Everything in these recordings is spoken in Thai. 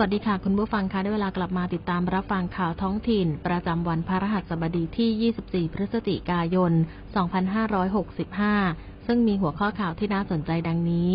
สวัสดีค่ะ คุณผู้ฟังคะได้เวลากลับมาติดตามรับฟังข่าวท้องถิ่น ประจำวันพระรหัสบดีที่ 24 พฤศจิกายน 2565 ซึ่งมีหัวข้อข่าวที่น่าสนใจดังนี้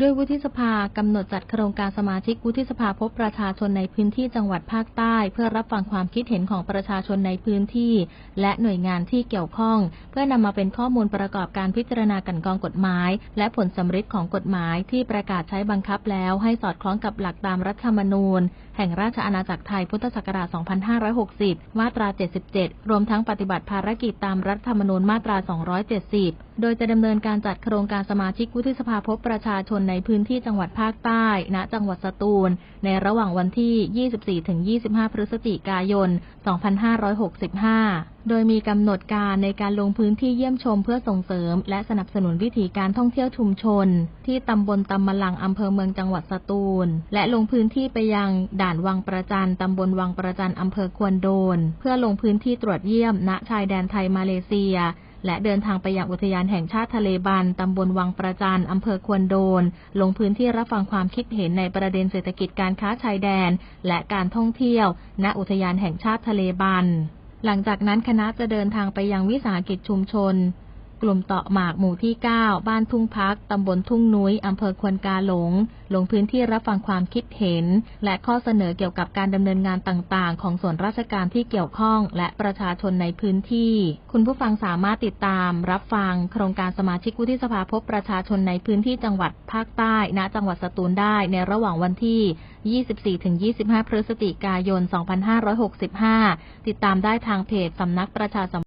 ด้วยวุฒิสภากำหนดจัดโครงการสมาชิกวุฒิสภาพบประชาชนในพื้นที่จังหวัดภาคใต้ เพื่อรับฟังความคิดเห็นของประชาชนในพื้นที่ และหน่วยงานที่เกี่ยวข้อง เพื่อนำมาเป็นข้อมูลประกอบการพิจารณากันกองกฎหมาย และผลสำฤทธิ์ของกฎหมายที่ประกาศใช้บังคับแล้ว ให้สอดคล้องกับหลักตามรัฐธรรมนูญ แห่งราชอาณาจักรไทยพุทธศักราช 2560 มาตรา 77 รวมทั้งปฏิบัติภารกิจตามรัฐธรรมนูญมาตรา 270 โดยจะดำเนินการจัดโครงการสมาชิกวุฒิสภาพบประชาชนในพื้นที่จังหวัดภาคใต้ ณ จังหวัดสตูล ในระหว่างวันที่ 24-25 พฤศจิกายน 2565 โดยมีกำหนดการในการลงพื้นที่เยี่ยมชมเพื่อส่งเสริม และสนับสนุนวิถีการท่องเที่ยวชุมชน ที่ตำบลตำมะลังอำเภอเมืองจังหวัดสตูล และลงพื้นที่ไปยังด่านวังประจันตำบลวังประจันอำเภอควนโดน เพื่อลงพื้นที่ตรวจเยี่ยม ณ ชายแดนไทยมาเลเซีย และเดินทางไปยังอุทยานแห่งชาติทะเลบันตำบลวังประจันอำเภอควนโดน ลงพื้นที่รับฟังความคิดเห็นในประเด็นเศรษฐกิจการค้าชายแดน และการท่องเที่ยว ณอุทยานแห่งชาติทะเลบันหลังจากนั้นคณะจะเดินทางไปยังวิสาหกิจชุมชน กลุ่มเตาะหมากหมู่ที่ 9 บ้านทุ่งพัก ตำบลทุ่งนุ้ย อำเภอควนกาหลง ลงพื้นที่รับฟังความคิดเห็น และข้อเสนอเกี่ยวกับการดำเนินงานต่างๆ ของส่วนราชการที่เกี่ยวข้อง และประชาชนในพื้นที่ คุณผู้ฟังสามารถติดตาม รับฟัง โครงการสมาชิกวุฒิสภาพบประชาชนในพื้นที่จังหวัดภาคใต้ ณ จังหวัดสตูลได้ในระหว่างวันที่ 24-25 พฤศจิกายน 2565 ติดตามได้ทางเพจสำนักประชาสัม